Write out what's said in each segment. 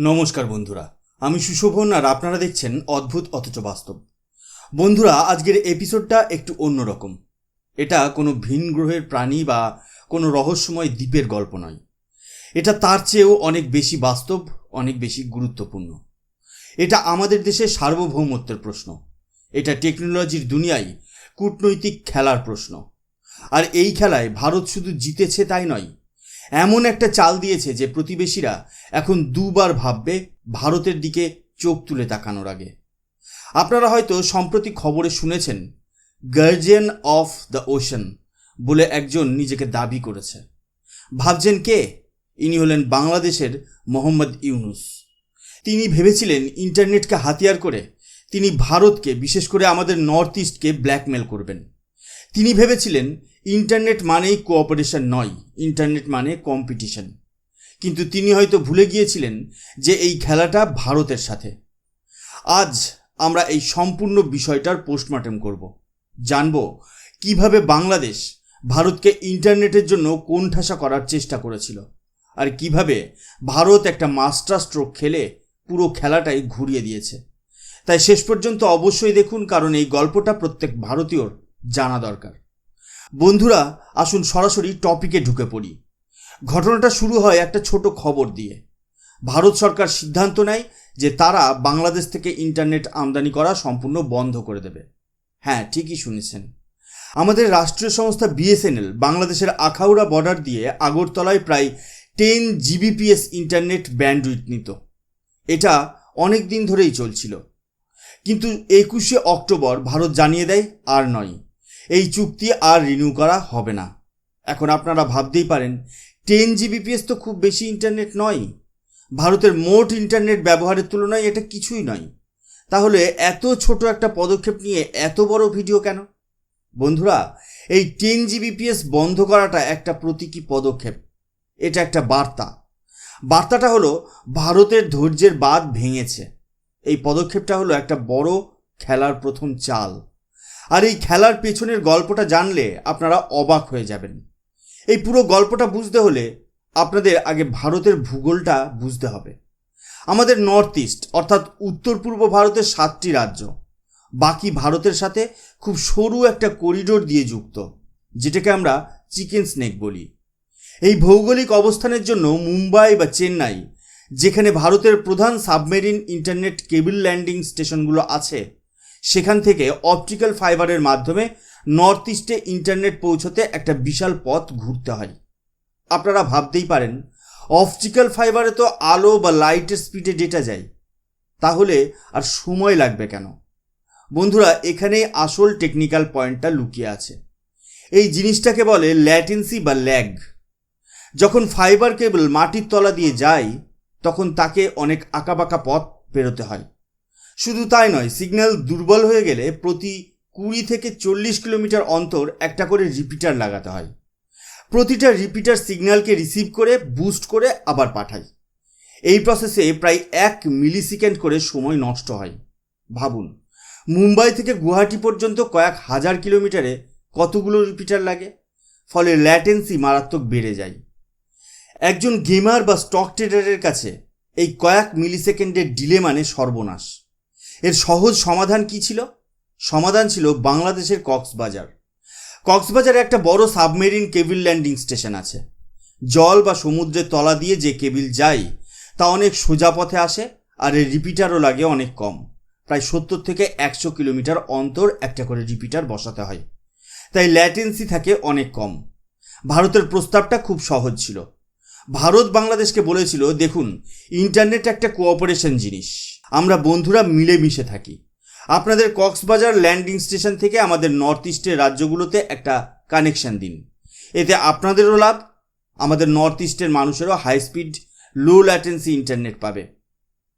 নমস্কার বন্ধুরা, আমি সুশোভন আর আপনারা দেখছেন অদ্ভুত অথচ বাস্তব। বন্ধুরা, আজকের এপিসোডটা একটু অন্যরকম। এটা কোনো ভিন গ্রহের প্রাণী বা কোনো রহস্যময় দ্বীপের গল্প নয়। এটা তার চেয়েও অনেক বেশি বাস্তব, অনেক বেশি গুরুত্বপূর্ণ। এটা আমাদের দেশের সার্বভৌমত্বের প্রশ্ন। এটা টেকনোলজির দুনিয়ায় কূটনৈতিক খেলার প্রশ্ন। আর এই খেলায় ভারত শুধু জিতেছে তাই নয় এমন একটা চাল দিয়েছে যে প্রতিবেশীরা এখন দুবার ভাববে ভারতের দিকে চোখ তুলে তাকানোর আগে। আপনারা হয়তো সম্প্রতি খবরে শুনেছেন গার্জিয়ান অফ দ্য ওশান বলে একজন নিজেকে দাবি করেছে। ভাবছেন কে? ইনি হলেন বাংলাদেশের মোহাম্মদ ইউনুস। তিনি ভেবেছিলেন ইন্টারনেটকে হাতিয়ার করে তিনি ভারতকে, বিশেষ করে আমাদের নর্থ ইস্টকে ব্ল্যাকমেল করবেন। তিনি ভেবেছিলেন, ইন্টারনেট মানেই কোঅপারেশন নয়, ইন্টারনেট মানে কম্পিটিশন। কিন্তু তিনি হয়তো ভুলে গিয়েছিলেন যে এই খেলাটা ভারতের সাথে। আজ আমরা এই সম্পূর্ণ বিষয়টার পোস্টমর্টেম করব। জানব কীভাবে বাংলাদেশ ভারতকে ইন্টারনেটের জন্য কোণঠাসা করার চেষ্টা করেছিল আর কীভাবে ভারত একটা মাস্টার স্ট্রোক খেলে পুরো খেলাটাই ঘুরিয়ে দিয়েছে। তাই শেষ পর্যন্ত অবশ্যই দেখুন কারণ এই গল্পটা প্রত্যেক ভারতীয়র জানা দরকার। বন্ধুরা, আসুন সরাসরি টপিকে ঢুকে পড়ি। ঘটনাটা শুরু হয় একটা ছোট খবর দিয়ে। ভারত সরকার সিদ্ধান্ত নেয় যে তারা বাংলাদেশ থেকে ইন্টারনেট আমদানি করা সম্পূর্ণ বন্ধ করে দেবে। হ্যাঁ ঠিকই শুনেছেন। আমাদের রাষ্ট্রীয় সংস্থা বিএসএনএল বাংলাদেশের আখাউড়া বর্ডার দিয়ে আগরতলায় প্রায় টেন জিবিপিএস ইন্টারনেট ব্যান্ডউইথ নিত। এটা অনেক দিন ধরেই চলছিল। কিন্তু একুশে অক্টোবর ভারত জানিয়ে দেয় আর নয়। এই চুক্তি আর রিনিউ করা হবে না। এখন আপনারা ভাবতেই পারেন টেন জিবিপিএস তো খুব বেশি ইন্টারনেট নয়। ভারতের মোট ইন্টারনেট ব্যবহারের তুলনায় এটা কিছুই নয়। তাহলে এত ছোট একটা পদক্ষেপ নিয়ে এত বড় ভিডিও কেন? বন্ধুরা, এই টেন জিবিপিএস বন্ধ করাটা একটা প্রতীকী পদক্ষেপ। এটা একটা বার্তা। বার্তাটা হলো, ভারতের ধৈর্যের বাদ ভেঙেছে। এই পদক্ষেপটা হলো একটা বড় খেলার প্রথম চাল। আর এই খেলার পেছনের গল্পটা জানলে আপনারা অবাক হয়ে যাবেন। এই পুরো গল্পটা বুঝতে হলে আপনাদের আগে ভারতের ভূগোলটা বুঝতে হবে। আমাদের নর্থ ইস্ট অর্থাৎ উত্তর পূর্ব ভারতের সাতটি রাজ্য, বাকি ভারতের সাথে খুব সরু একটা করিডোর দিয়ে যুক্ত, যেটাকে আমরা চিকেন স্নেক বলি। এই ভৌগোলিক অবস্থানের জন্য মুম্বাই বা চেন্নাই, যেখানে ভারতের প্রধান সাবমেরিন ইন্টারনেট কেবিল ল্যান্ডিং স্টেশনগুলো আছে সেখান থেকে অপটিক্যাল ফাইবারের মাধ্যমে নর্থ ইস্টে ইন্টারনেট পৌঁছতে একটা বিশাল পথ ঘুরতে হয়। আপনারা ভাবতেই পারেন অপটিক্যাল ফাইবারে তো আলো বা লাইটের স্পিডে ডেটা যায়। তাহলে আর সময় লাগবে কেন? বন্ধুরা, এখানেই আসল টেকনিক্যাল পয়েন্টটা লুকিয়ে আছে। এই জিনিসটাকে বলে ল্যাটেন্সি বা ল্যাগ যখন ফাইবার কেবল মাটির তলা দিয়ে যায়, তখন তাকে অনেক আঁকাবাঁকা পথ পেরোতে হয়। শুধু তাই নয় সিগন্যাল দুর্বল হয়ে গেলে প্রতি কুড়ি থেকে চল্লিশ কিলোমিটার অন্তর একটা করে রিপিটার লাগাতে হয়। প্রতিটা রিপিটার সিগন্যালকে রিসিভ করে বুস্ট করে আবার পাঠায় এই প্রসেসে প্রায় এক মিলি সেকেন্ড করে সময় নষ্ট হয়। ভাবুন, মুম্বাই থেকে গুয়াহাটি পর্যন্ত কয়েক হাজার কিলোমিটারে কতগুলো রিপিটার লাগে? ফলে ল্যাটেন্সি মারাত্মক বেড়ে যায়। একজন গেমার বা স্টক ট্রেডারের কাছে এই কয়েক মিলি সেকেন্ডের ডিলে মানে সর্বনাশ। এর সহজ সমাধান কি ছিল? সমাধান ছিল বাংলাদেশের কক্সবাজার। কক্সবাজারে একটা বড় সাবমেরিন কেবিল ল্যান্ডিং স্টেশন আছে। জল বা সমুদ্রের তলা দিয়ে যে কেবিল যায়, তা অনেক সোজা পথে আসে আর এর রিপিটারও লাগে অনেক কম। প্রায় সত্তর থেকে একশো কিলোমিটার অন্তর একটা করে রিপিটার বসাতে হয়। তাই ল্যাটেন্সি থাকে অনেক কম। ভারতের প্রস্তাবটা খুব সহজ ছিল। ভারত বাংলাদেশকে বলেছিল, দেখুন, ইন্টারনেট একটা কোঅপারেশন জিনিস। আমরা বন্ধুরা মিলেমিশে থাকি। আপনাদের কক্সবাজার ল্যান্ডিং স্টেশন থেকে আমাদের নর্থ ইস্টের রাজ্যগুলোতে একটা কানেকশন দিন। এতে আপনাদেরও লাভ, আমাদের নর্থ ইস্টের মানুষেরও high speed, low latency internet পাবে।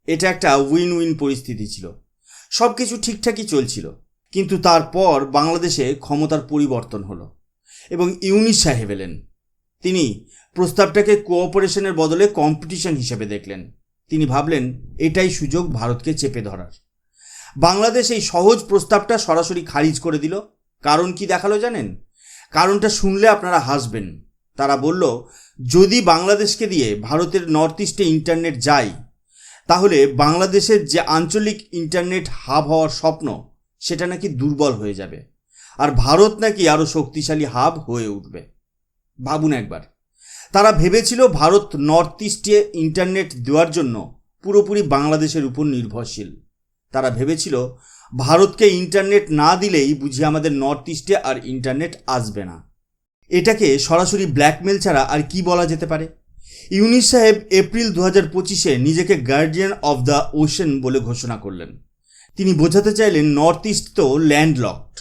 এটা একটা উইন উইন পরিস্থিতি ছিল। সব কিছু ঠিকঠাকই চলছিল। কিন্তু তারপর বাংলাদেশে ক্ষমতার পরিবর্তন হলো এবং ইউনিস সাহেব এলেন। তিনি প্রস্তাবটাকে কোঅপারেশনের বদলে কম্পিটিশন হিসেবে দেখলেন। তিনি ভাবলেন, এটাই সুযোগ ভারতকে চেপে ধরার। বাংলাদেশ এই সহজ প্রস্তাবটা সরাসরি খারিজ করে দিল। কারণ কি দেখাল জানেন? কারণটা শুনলে আপনারা হাসবেন। তারা বলল, যদি বাংলাদেশকে দিয়ে ভারতের নর্থ ইস্টে ইন্টারনেট যায়, তাহলে বাংলাদেশের যে আঞ্চলিক ইন্টারনেট হাব হওয়ার স্বপ্ন, সেটা নাকি দুর্বল হয়ে যাবে। আর ভারত নাকি আরও শক্তিশালী হাব হয়ে উঠবে। ভাবুন একবার। তারা ভেবেছিল ভারত নর্থ ইস্টে ইন্টারনেট দেওয়ার জন্য পুরোপুরি বাংলাদেশের উপর নির্ভরশীল। তারা ভেবেছিল ভারতকে ইন্টারনেট না দিলেই বুঝি আমাদের নর্থ ইস্টে আর ইন্টারনেট আসবে না। এটাকে সরাসরি ব্ল্যাকমেল ছাড়া আর কি বলা যেতে পারে? ইউনিস সাহেব এপ্রিল দু হাজার পঁচিশে নিজেকে গার্ডিয়ান অফ দ্য ওশেন বলে ঘোষণা করলেন। তিনি বোঝাতে চাইলেন নর্থ ইস্ট তো ল্যান্ডলকড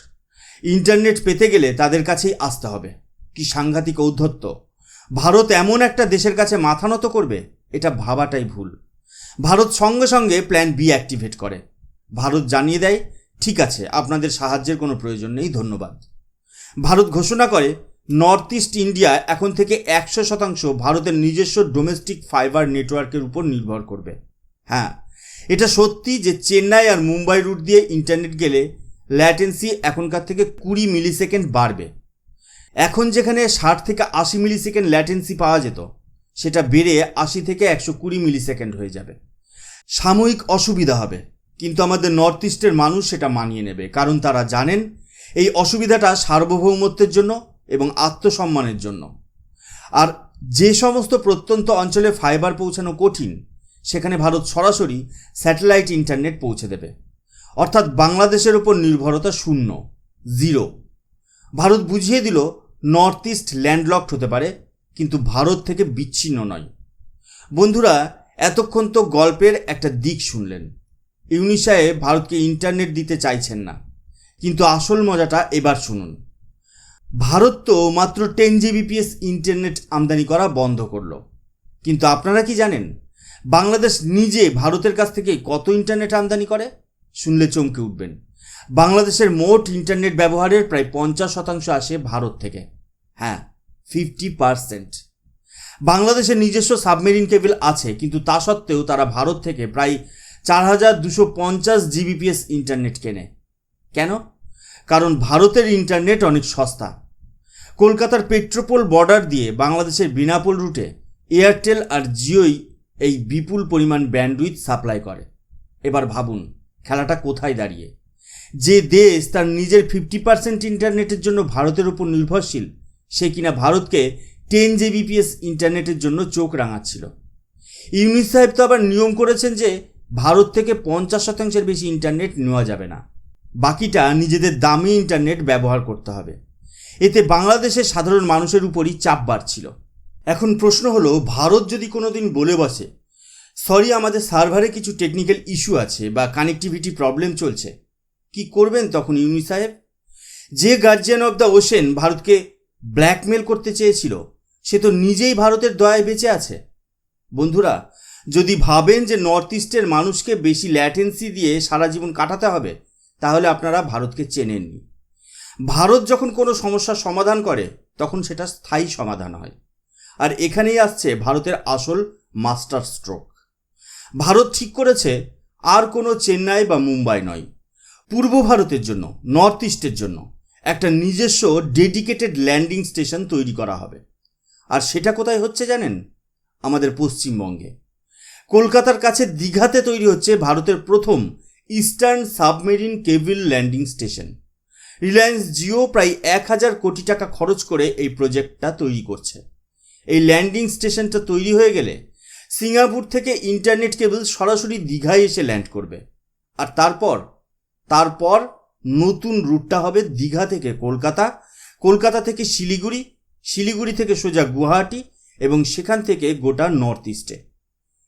ইন্টারনেট পেতে গেলে তাদের কাছেই আসতে হবে। কি সাংঘাতিক ঔদ্ধত্য। ভারত এমন একটা দেশের কাছে মাথা নত করবে? এটা ভাবাটাই ভুল। ভারত সঙ্গে সঙ্গে প্ল্যান বি অ্যাক্টিভেট করে। ভারত জানিয়ে দেয়, ঠিক আছে, আপনাদের সাহায্যের কোনো প্রয়োজন নেই, ধন্যবাদ। ভারত ঘোষণা করে নর্থ ইস্ট ইন্ডিয়া এখন থেকে একশো শতাংশ ভারতের নিজস্ব ডোমেস্টিক ফাইবার নেটওয়ার্কের উপর নির্ভর করবে। হ্যাঁ এটা সত্যি যে চেন্নাই আর মুম্বাই রুট দিয়ে ইন্টারনেট গেলে ল্যাটেন্সি এখনকার থেকে কুড়ি মিলি সেকেন্ড বাড়বে। এখন যেখানে ষাট থেকে আশি মিলি সেকেন্ড ল্যাটেন্সি পাওয়া যেত, সেটা বেড়ে আশি থেকে একশো কুড়ি মিলি সেকেন্ড হয়ে যাবে। সাময়িক অসুবিধা হবে, কিন্তু আমাদের নর্থ ইস্টের মানুষ সেটা মানিয়ে নেবে, কারণ তারা জানেন এই অসুবিধাটা সার্বভৌমত্বের জন্য এবং আত্মসম্মানের জন্য। আর যে সমস্ত প্রত্যন্ত অঞ্চলে ফাইবার পৌঁছানো কঠিন, সেখানে ভারত সরাসরি স্যাটেলাইট ইন্টারনেট পৌঁছে দেবে। অর্থাৎ বাংলাদেশের ওপর নির্ভরতা শূন্য, জিরো। ভারত বুঝিয়ে দিল নর্থ ইস্ট ল্যান্ডলকড হতে পারে, কিন্তু ভারত থেকে বিচ্ছিন্ন নয়। বন্ধুরা, এতক্ষণ তো গল্পের একটা দিক শুনলেন। ইউনি সাহেব ভারতকে ইন্টারনেট দিতে চাইছেন না, কিন্তু আসল মজাটা এবার শুনুন। ভারত তো মাত্র টেন জিবিপিএস ইন্টারনেট আমদানি করা বন্ধ করল। কিন্তু আপনারা কি জানেন, বাংলাদেশ নিজে ভারতের কাছ থেকে কত ইন্টারনেট আমদানি করে? শুনলে চমকে উঠবেন। বাংলাদেশের মোট ইন্টারনেট ব্যবহারের প্রায় পঞ্চাশ শতাংশ আসে ভারত থেকে। হ্যাঁ ফিফটি পারসেন্ট বাংলাদেশের নিজস্ব সাবমেরিন কেবল আছে, কিন্তু তা সত্ত্বেও তারা ভারত থেকে প্রায় চার হাজার দুশো পঞ্চাশ জিবিপিএস ইন্টারনেট কেনে। কেন? কারণ ভারতের ইন্টারনেট অনেক সস্তা। কলকাতার পেট্রোপোল বর্ডার দিয়ে বাংলাদেশের বিনাপোল রুটে এয়ারটেল আর জিওই এই বিপুল পরিমাণ ব্যান্ডউইথ সাপ্লাই করে। এবার ভাবুন, খেলাটা কোথায় দাঁড়িয়ে? যে দেশ তার নিজের ফিফটি পার্সেন্ট ইন্টারনেটের জন্য ভারতের উপর নির্ভরশীল, সে কিনা ভারতকে টেন জিবিপিএস ইন্টারনেটের জন্য চোখ রাঙাচ্ছিল। ইউনিস সাহেব তো আবার নিয়ম করেছেন যে ভারত থেকে পঞ্চাশ শতাংশের বেশি ইন্টারনেট নেওয়া যাবে না। বাকিটা নিজেদের দামি ইন্টারনেট ব্যবহার করতে হবে। এতে বাংলাদেশের সাধারণ মানুষের উপরই চাপ বাড়ছিল। এখন প্রশ্ন হলো, ভারত যদি কোনোদিন বলে বসে সরি আমাদের সার্ভারে কিছু টেকনিক্যাল ইস্যু আছে বা কানেক্টিভিটি প্রবলেম চলছে। কি করবেন তখন ইউনি সাহেব? যে গার্জিয়ান অব দ্য ওশেন ভারতকে ব্ল্যাকমেল করতে চেয়েছিল, সে তো নিজেই ভারতের দয়ায় বেঁচে আছে। বন্ধুরা, যদি ভাবেন যে নর্থ ইস্টের মানুষকে বেশি ল্যাটেন্সি দিয়ে সারা জীবন কাটাতে হবে, তাহলে আপনারা ভারতকে চেনেননি। ভারত যখন কোনো সমস্যার সমাধান করে, তখন সেটা স্থায়ী সমাধান হয়। আর এখানেই আসছে ভারতের আসল মাস্টার স্ট্রোক ভারত ঠিক করেছে, আর কোনো চেন্নাই বা মুম্বাই নয়। পূর্ব ভারতের জন্য নর্থ ইস্টের জন্য একটা নিজস্ব ডেডিকেটেড ল্যান্ডিং স্টেশন তৈরি করা হবে। আর সেটা কোথায় হচ্ছে জানেন? আমাদের পশ্চিমবঙ্গে। কলকাতার কাছে দীঘাতে তৈরি হচ্ছে ভারতের প্রথম eastern submarine cable landing station Reliance Jio প্রায় এক হাজার কোটি টাকা খরচ করে এই প্রজেক্টটা তৈরি করছে। এই ল্যান্ডিং স্টেশনটা তৈরি হয়ে গেলে সিঙ্গাপুর থেকে ইন্টারনেট কেবল সরাসরি দীঘায় এসে ল্যান্ড করবে। আর তারপর তারপর নতুন রুটটা হবে দীঘা থেকে কলকাতা। কলকাতা থেকে শিলিগুড়ি শিলিগুড়ি থেকে সোজা গুয়াহাটি এবং সেখান থেকে গোটা নর্থ ইস্টে।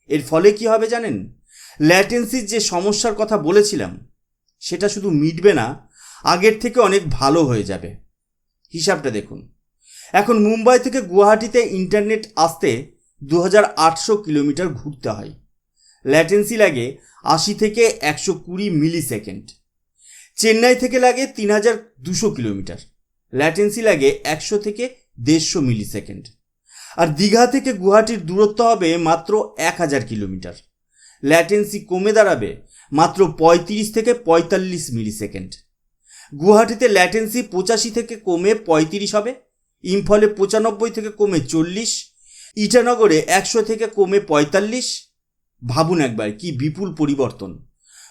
এর ফলে কি হবে জানেন? ল্যাটেন্সির যে সমস্যার কথা বলেছিলাম, সেটা শুধু মিটবে না, আগের থেকে অনেক ভালো হয়ে যাবে। হিসাবটা দেখুন। এখন মুম্বাই থেকে গুয়াহাটিতে ইন্টারনেট আসতে দু কিলোমিটার ঘুরতে হয়। ল্যাটেন্সি লাগে আশি থেকে একশো কুড়ি মিলি সেকেন্ড চেন্নাই থেকে লাগে তিন হাজার দুশো কিলোমিটার। ল্যাটেন্সি লাগে একশো থেকে দেড়শো মিলি সেকেন্ড আর দীঘা থেকে গুয়াহাটির দূরত্ব হবে মাত্র এক হাজার কিলোমিটার। ল্যাটেন্সি কমে দাঁড়াবে মাত্র পঁয়ত্রিশ থেকে পঁয়তাল্লিশ মিলি সেকেন্ড গুয়াহাটিতে ল্যাটেন্সি পঁচাশি থেকে কমে পঁয়ত্রিশ হবে, ইম্ফলে পঁচানব্বই থেকে কমে চল্লিশ, ইটানগরে একশো থেকে কমে পঁয়তাল্লিশ। ভাবুন একবার, কি বিপুল পরিবর্তন।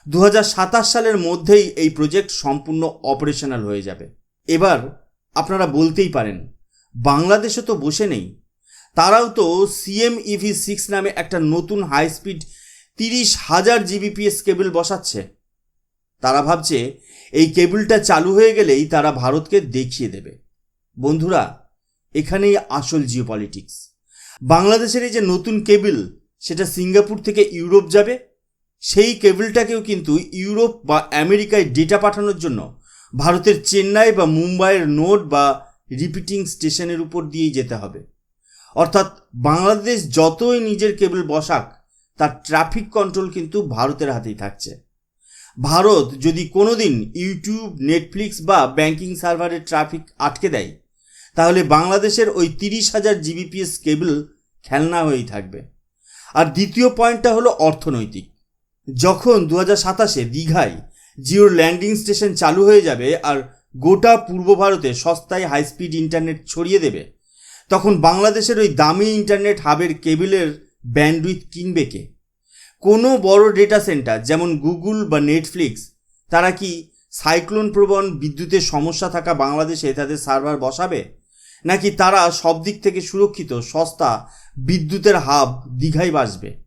দু হাজার সাতাশ সালের মধ্যেই এই প্রজেক্ট সম্পূর্ণ অপারেশনাল হয়ে যাবে। এবার আপনারা বলতেই পারেন, বাংলাদেশে তো বসে নেই। তারাও তো সিএম ইভি সিক্স নামে একটা নতুন হাই স্পিড তিরিশ হাজার জিবিপিএস কেবল বসাচ্ছে। তারা ভাবছে এই কেবলটা চালু হয়ে গেলেই তারা ভারতকে দেখিয়ে দেবে। বন্ধুরা, এখানেই আসল জিও পলিটিক্স বাংলাদেশের এই যে নতুন কেবল সেটা সিঙ্গাপুর থেকে ইউরোপ যাবে। সেই কেবলটাকেও কিন্তু ইউরোপ বা আমেরিকায় ডেটা পাঠানোর জন্য ভারতের চেন্নাই বা মুম্বাইয়ের নোট বা রিপিটিং স্টেশনের উপর দিয়েই যেতে হবে। অর্থাৎ বাংলাদেশ যতই নিজের কেবল বসাক, তার ট্রাফিক কন্ট্রোল কিন্তু ভারতের হাতেই থাকছে। ভারত যদি কোনোদিন ইউটিউব নেটফ্লিক্স বা ব্যাংকিং সার্ভারের ট্রাফিক আটকে দেয়, তাহলে বাংলাদেশের ওই তিরিশ হাজার জিবিপিএস কেবল খেলনা হয়েই থাকবে। আর দ্বিতীয় পয়েন্টটা হলো অর্থনৈতিক। যখন দু হাজার সাতাশে দীঘায় জিওর ল্যান্ডিং স্টেশন চালু হয়ে যাবে আর গোটা পূর্ব ভারতে সস্তায় হাই স্পিড ইন্টারনেট ছড়িয়ে দেবে, তখন বাংলাদেশের ওই দামি ইন্টারনেট হাবের কেবিলের ব্যান্ডউইথ কিনবে কে? কোনো বড় ডেটা সেন্টার যেমন গুগল বা নেটফ্লিক্স, তারা কি সাইক্লোন প্রবণ বিদ্যুতের সমস্যা থাকা বাংলাদেশে তাদের সার্ভার বসাবে? নাকি তারা সব দিক থেকে সুরক্ষিত, সস্তা বিদ্যুতের হাব দীঘায় বাসবে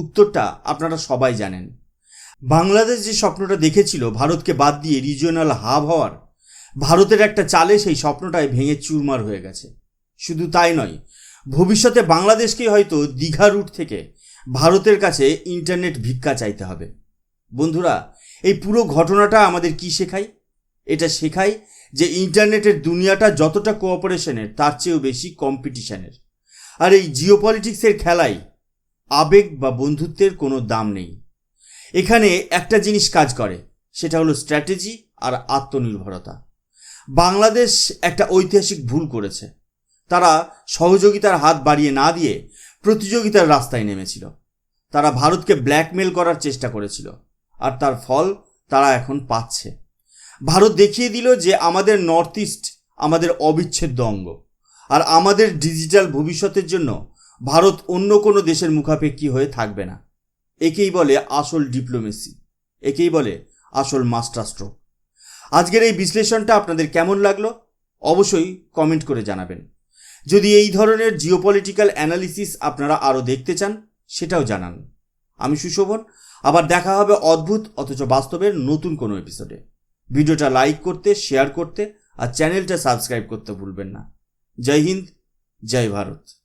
উত্তরটা আপনারা সবাই জানেন। বাংলাদেশ যে স্বপ্নটা দেখেছিল, ভারতকে বাদ দিয়ে রিজিওনাল হাব হওয়ার, ভারতের একটা চালে সেই স্বপ্নটায় ভেঙে চুরমার হয়ে গেছে। শুধু তাই নয়, ভবিষ্যতে বাংলাদেশকে হয়তো দীঘা রুট থেকে ভারতের কাছে ইন্টারনেট ভিক্ষা চাইতে হবে। বন্ধুরা, এই পুরো ঘটনাটা আমাদের কি শেখায়? এটা শেখায় যে ইন্টারনেটের দুনিয়াটা যতটা কোঅপারেশনের তার চেয়েও বেশি কম্পিটিশনের আর এই জিওপলিটিক্সের খেলায় আবেগ বা বন্ধুত্বের কোনো দাম নেই। এখানে একটা জিনিস কাজ করে, সেটা হলো স্ট্র্যাটেজি আর আত্মনির্ভরতা। বাংলাদেশ একটা ঐতিহাসিক ভুল করেছে। তারা সহযোগিতার হাত বাড়িয়ে না দিয়ে প্রতিযোগিতার রাস্তায় নেমেছিল। তারা ভারতকে ব্ল্যাকমেল করার চেষ্টা করেছিল, আর তার ফল তারা এখন পাচ্ছে। ভারত দেখিয়ে দিল যে আমাদের নর্থ ইস্ট আমাদের অবিচ্ছেদ্য অঙ্গ, আর আমাদের ডিজিটাল ভবিষ্যতের জন্য ভারত অন্য কোনো দেশের মুখাপেক্ষী হয়ে থাকবে না। একেই বলে আসল ডিপ্লোমেসি। একেই বলে আসল মাস্টারস্ট্রো। আজকের এই বিশ্লেষণটা আপনাদের কেমন লাগল? অবশ্যই কমেন্ট করে জানাবেন। যদি এই ধরনের জিওপলিটিক্যাল অ্যানালিসিস আপনারা আরও দেখতে চান, সেটাও জানান। আমি সুশোভন, আবার দেখা হবে অদ্ভুত অথচ বাস্তবের নতুন কোনো এপিসোডে ভিডিওটা লাইক করতে শেয়ার করতে আর চ্যানেলটা সাবস্ক্রাইব করতে ভুলবেন না। জয় হিন্দ, জয় ভারত।